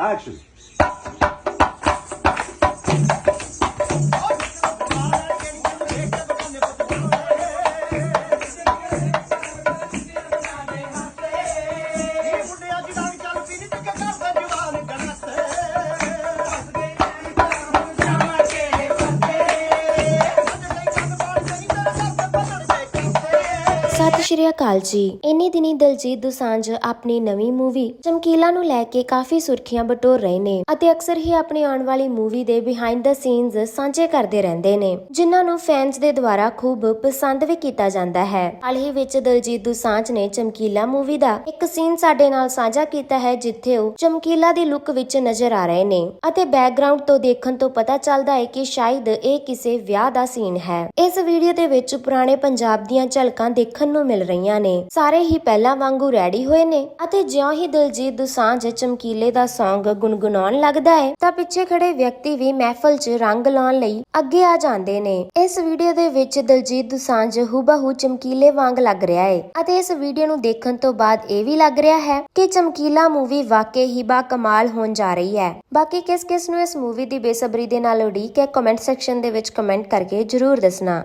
actions. ਸਤਿ ਸ਼੍ਰੀ ਅਕਾਲ ਜੀ। ਇੰਨੀ ਦਿਨੀ ਦਲਜੀਤ ਦੁਸਾਂਝ ਆਪਣੀ ਨਵੀਂ ਮੂਵੀ ਚਮਕੀਲਾ ਨੂੰ ਲੈ ਕੇ ਕਾਫੀ ਸੁਰਖੀਆਂ ਬਟੋਰ ਰਹੇ ਨੇ ਅਤੇ ਅਕਸਰ ਹੀ ਆਪਣੀ ਆਉਣ ਵਾਲੀ ਮੂਵੀ ਦੇ ਬਿਹਾਈਂਡ ਦਾ ਸੀਨਸ ਸਾਂਝੇ ਕਰਦੇ ਰਹਿੰਦੇ ਨੇ, ਜਿਨ੍ਹਾਂ ਨੂੰ ਫੈਨਸ ਦੇ ਦੁਆਰਾ ਖੂਬ ਪਸੰਦ ਵੀ ਕੀਤਾ ਜਾਂਦਾ ਹੈ। ਹਾਲ ਹੀ ਵਿੱਚ ਦਲਜੀਤ ਦੋਸਾਂਝ ਨੇ ਚਮਕੀਲਾ ਮੂਵੀ ਦਾ ਇੱਕ ਸੀਨ ਸਾਡੇ ਨਾਲ ਸਾਂਝਾ ਕੀਤਾ ਹੈ, ਜਿੱਥੇ ਉਹ ਚਮਕੀਲਾ ਦੀ ਲੁੱਕ ਵਿੱਚ ਨਜ਼ਰ ਆ ਰਹੇ ਨੇ ਅਤੇ ਬੈਕਗ੍ਰਾਉਂਡ ਤੋਂ ਦੇਖਣ ਤੋਂ ਪਤਾ ਚੱਲਦਾ ਹੈ ਕਿ ਸ਼ਾਇਦ ਇਹ ਕਿਸੇ ਵਿਆਹ ਦਾ ਸੀਨ ਹੈ। ਇਸ ਵੀਡੀਓ ਦੇ ਵਿੱਚ ਪੁਰਾਣੇ ਪੰਜਾਬ ਦੀਆਂ ਝਲਕਾਂ ਦੇਖਣ ਨੂੰ ਮਿਲ ਰਹੀਆਂ ਨੇ। ਸਾਰੇ ਹੀ ਪਹਿਲਾਂ ਵਾਂਗੂ ਰੈਡੀ ਹੋਏ ਨੇ ਅਤੇ ਜਿਉਂ ਹੀ ਦਿਲਜੀਤ ਦੋਸਾਂਝ ਚਮਕੀਲੇ ਦਾ Song ਗੁੰਗੁਣਾਉਣ ਲੱਗਦਾ ਹੈ, ਤਾਂ ਪਿੱਛੇ ਖੜੇ ਵਿਅਕਤੀ ਵੀ ਮਹਿਫਲ 'ਚ ਰੰਗ ਲਾਉਣ ਲਈ ਅੱਗੇ ਆ ਜਾਂਦੇ ਨੇ। ਇਸ ਵੀਡੀਓ ਦੇ ਵਿੱਚ ਦਿਲਜੀਤ ਦੋਸਾਂਝ ਹੂਬਹੂ ਚਮਕੀਲੇ ਵਾਂਗ ਲੱਗ ਰਿਹਾ ਹੈ ਅਤੇ ਇਸ ਵੀਡੀਓ ਨੂੰ ਦੇਖਣ ਤੋਂ ਬਾਅਦ ਇਹ ਵੀ ਲੱਗ ਰਿਹਾ ਹੈ ਕਿ ਚਮਕੀਲਾ ਮੂਵੀ ਵਾਕਈ ਹੀ ਬਾ ਕਮਾਲ ਹੋਣ ਜਾ ਰਹੀ ਹੈ। ਬਾਕੀ ਕਿਸ ਕਿਸ ਨੂੰ ਇਸ ਮੂਵੀ ਦੀ ਬੇਸਬਰੀ ਦੇ ਨਾਲ ਉਡੀਕ ਹੈ ਕਮੈਂਟ ਸੈਕਸ਼ਨ ਦੇ ਵਿੱਚ ਕਮੈਂਟ ਕਰਕੇ ਜਰੂਰ ਦੱਸਣਾ।